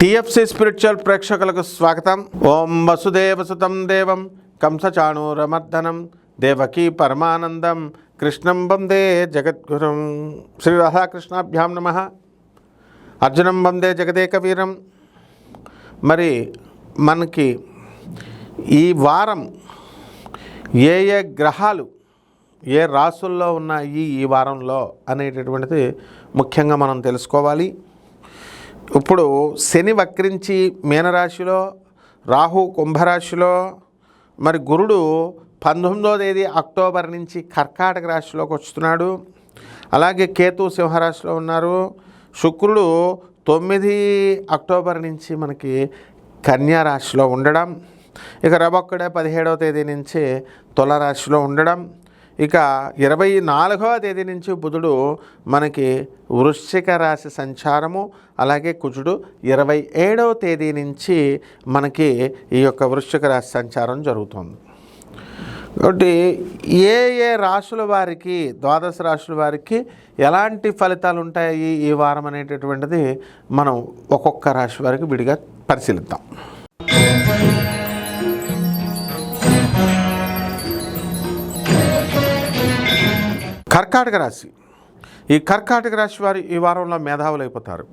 TFC spiritual ప్రేక్షకులకు స్వాగతం. ఓం వసుదేవసుతం దేవం. కంసచాణూరమర్దనం. దేవకీ పరమానందం. కృష్ణం వందే జగద్గురం. శ్రీ రాధాకృష్ణాభ్యాం నమ. అర్జునం వందే జగదేక వీరం మరి మనకి ఈ వారం ఏ ఏ గ్రహాలు ఏ రాసుల్లో ఉన్నాయి ఈ వారంలో అనేటటువంటిది ముఖ్యంగా మనం తెలుసుకోవాలి. ఇప్పుడు శని వక్రించి మీనరాశిలో రాహు కుంభరాశిలో మరి గురుడు పంతొమ్మిదో తేదీ అక్టోబర్ నుంచి కర్కాటక రాశిలోకి వస్తున్నాడు. అలాగే కేతు సింహరాశిలో ఉన్నారు. శుక్రుడు తొమ్మిది అక్టోబర్ నుంచి మనకి కన్యా రాశిలో ఉండడం. ఇక రబొక్కడే పదిహేడవ తేదీ నుంచి తులరాశిలో ఉండడం. ఇక ఇరవై నాలుగవ తేదీ నుంచి బుధుడు మనకి వృశ్చిక రాశి సంచారము అలాగే కుజుడు ఇరవై ఏడవ తేదీ నుంచి మనకి ఈ యొక్క వృశ్చిక రాశి సంచారం జరుగుతుంది. కాబట్టి ఏ ఏ రాశుల వారికి ద్వాదశ రాశుల వారికి ఎలాంటి ఫలితాలు ఉంటాయి ఈ వారం అనేటటువంటిది మనం ఒక్కొక్క రాశి వారికి విడిగా పరిశీలిద్దాం. కర్కాటక రాశి. ఈ కర్కాటక రాశి వారు ఈ వారంలో మేధావులు అయిపోతారు.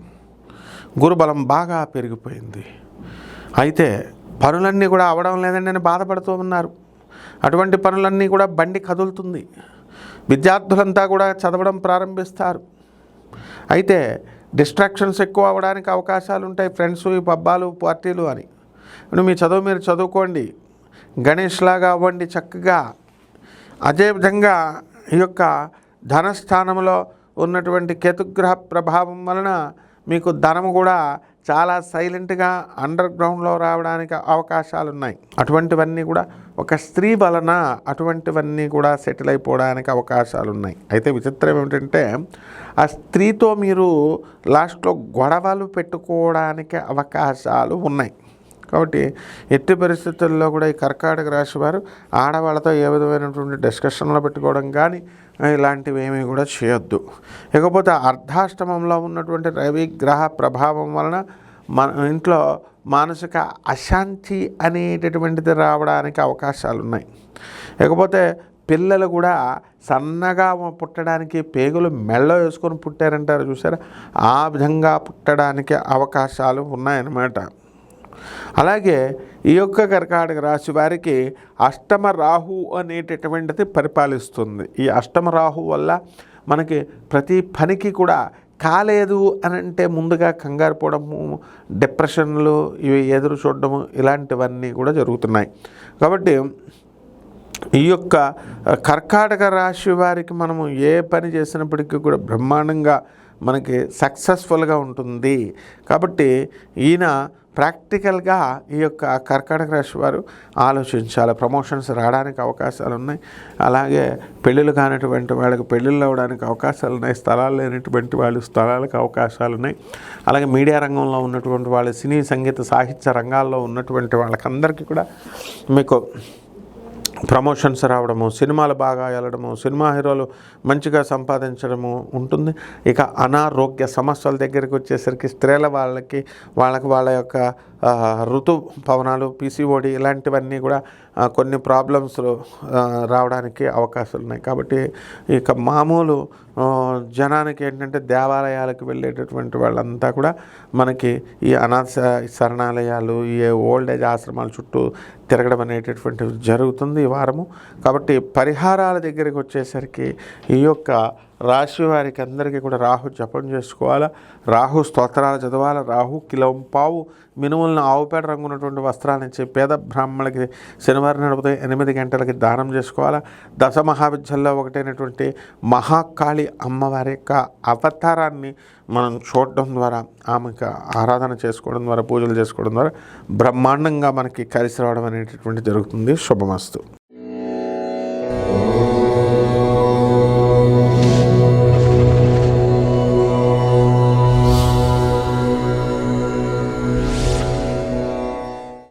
గురుబలం బాగా పెరిగిపోయింది. అయితే పనులన్నీ కూడా అవడం లేదని నేను బాధపడుతూ ఉన్నారు. అటువంటి పనులన్నీ కూడా బండి కదులుతుంది. విద్యార్థులంతా కూడా చదవడం ప్రారంభిస్తారు. అయితే డిస్ట్రాక్షన్స్ ఎక్కువ అవ్వడానికి అవకాశాలు ఉంటాయి ఫ్రెండ్స్ ఈ పబ్బాలు పార్టీలు అని. మీ చదువు మీరు చదువుకోండి. గణేష్ లాగా అవ్వండి చక్కగా. అదేవిధంగా ఈ యొక్క ధనస్థానంలో ఉన్నటువంటి కేతుగ్రహ ప్రభావం వలన మీకు ధనము కూడా చాలా సైలెంట్గా అండర్ గ్రౌండ్లో రావడానికి అవకాశాలు ఉన్నాయి అటువంటివన్నీ కూడా ఒక స్త్రీ వలన అటువంటివన్నీ కూడా సెటిల్ అయిపోవడానికి అవకాశాలు ఉన్నాయి అయితే విచిత్రం ఏమిటంటే ఆ స్త్రీతో మీరు లాస్ట్లో గొడవలు పెట్టుకోవడానికి అవకాశాలు ఉన్నాయి. కాబట్టి ఎట్టి పరిస్థితుల్లో కూడా ఈ కర్కాటక రాశి వారు ఆడవాళ్ళతో ఏ విధమైనటువంటి డిస్కషన్లో పెట్టుకోవడం కానీ ఇలాంటివి ఏమీ కూడా చేయొద్దు. ఇకపోతే అర్ధాష్టమంలో ఉన్నటువంటి రవి గ్రహ ప్రభావం వలన మన ఇంట్లో మానసిక అశాంతి అనేటటువంటిది రావడానికి అవకాశాలు ఉన్నాయి ఇకపోతే పిల్లలు కూడా సన్నగా పుట్టడానికి పేగులు మెళ్ళ వేసుకొని పుట్టారంటారు చూసారా? ఆ విధంగా పుట్టడానికి అవకాశాలు ఉన్నాయన్నమాట. అలాగే ఈ యొక్క కర్కాటక రాశి వారికి అష్టమ రాహు అనేటటువంటిది పరిపాలిస్తుంది. ఈ అష్టమ రాహు వల్ల మనకి ప్రతి పనికి కూడా కాలేదు అని అంటే ముందుగా కంగారు పోవడము డిప్రెషన్లు ఇవి ఎదురు చూడడము ఇలాంటివన్నీ కూడా జరుగుతున్నాయి. కాబట్టి ఈ యొక్క కర్కాటక రాశి వారికి మనము ఏ పని చేసినప్పటికీ కూడా బ్రహ్మాండంగా మనకి సక్సెస్ఫుల్గా ఉంటుంది. కాబట్టి ఈయన ప్రాక్టికల్గా ఈ యొక్క కర్కాటక రాశి వారు ఆలోచించాలి. ప్రమోషన్స్ రావడానికి అవకాశాలు ఉన్నాయి. అలాగే పెళ్ళిళ్ళు కానటువంటి వాళ్ళకి పెళ్ళిళ్ళు అవ్వడానికి అవకాశాలు ఉన్నాయి. స్థలాలు లేనటువంటి వాళ్ళు స్థలాలకు అవకాశాలు ఉన్నాయి. అలాగే మీడియా రంగంలో ఉన్నటువంటి వాళ్ళు సినీ సంగీత సాహిత్య రంగాల్లో ఉన్నటువంటి వాళ్ళకందరికీ కూడా మీకు ప్రమోషన్స్ రావడము సినిమాలు బాగా వెళ్ళడము సినిమా హీరోలు మంచిగా సంపాదించడము ఉంటుంది. ఇక అనారోగ్య సమస్యల దగ్గరికి వచ్చేసరికి స్త్రీల వాళ్ళకి వాళ్ళకి వాళ్ళ యొక్క ఋతు పవనాలు పీసీఓడి ఇలాంటివన్నీ కూడా కొన్ని ప్రాబ్లమ్స్ రావడానికి అవకాశాలు ఉన్నాయి కాబట్టి ఇక మామూలు జనానికి ఏంటంటే దేవాలయాలకు వెళ్ళేటటువంటి వాళ్ళంతా కూడా మనకి ఈ అనాథ శరణాలయాలు ఈ ఓల్డ్ ఏజ్ ఆశ్రమాల చుట్టూ తిరగడం అనేటటువంటిది జరుగుతుంది ఈ వారము. కాబట్టి పరిహారాల దగ్గరికి వచ్చేసరికి ఈ యొక్క రాశి వారికి అందరికీ కూడా రాహు జపం చేసుకోవాలా? రాహు స్తోత్రాలు చదవాలి? రాహు కిలంపావు మినుములను ఆవుపేట రంగు ఉన్నటువంటి వస్త్రాలు ఇచ్చి పేద బ్రాహ్మణులకి శనివారం నడిపితే ఎనిమిది గంటలకి దానం చేసుకోవాలా? దశ మహావిద్యల్లో ఒకటైనటువంటి మహాకాళి అమ్మవారి యొక్క అవతారాన్ని మనం చూడడం ద్వారా ఆమెకు ఆరాధన చేసుకోవడం ద్వారా పూజలు చేసుకోవడం ద్వారా బ్రహ్మాండంగా మనకి కలిసి రావడం అనేటటువంటి జరుగుతుంది. శుభమస్తు.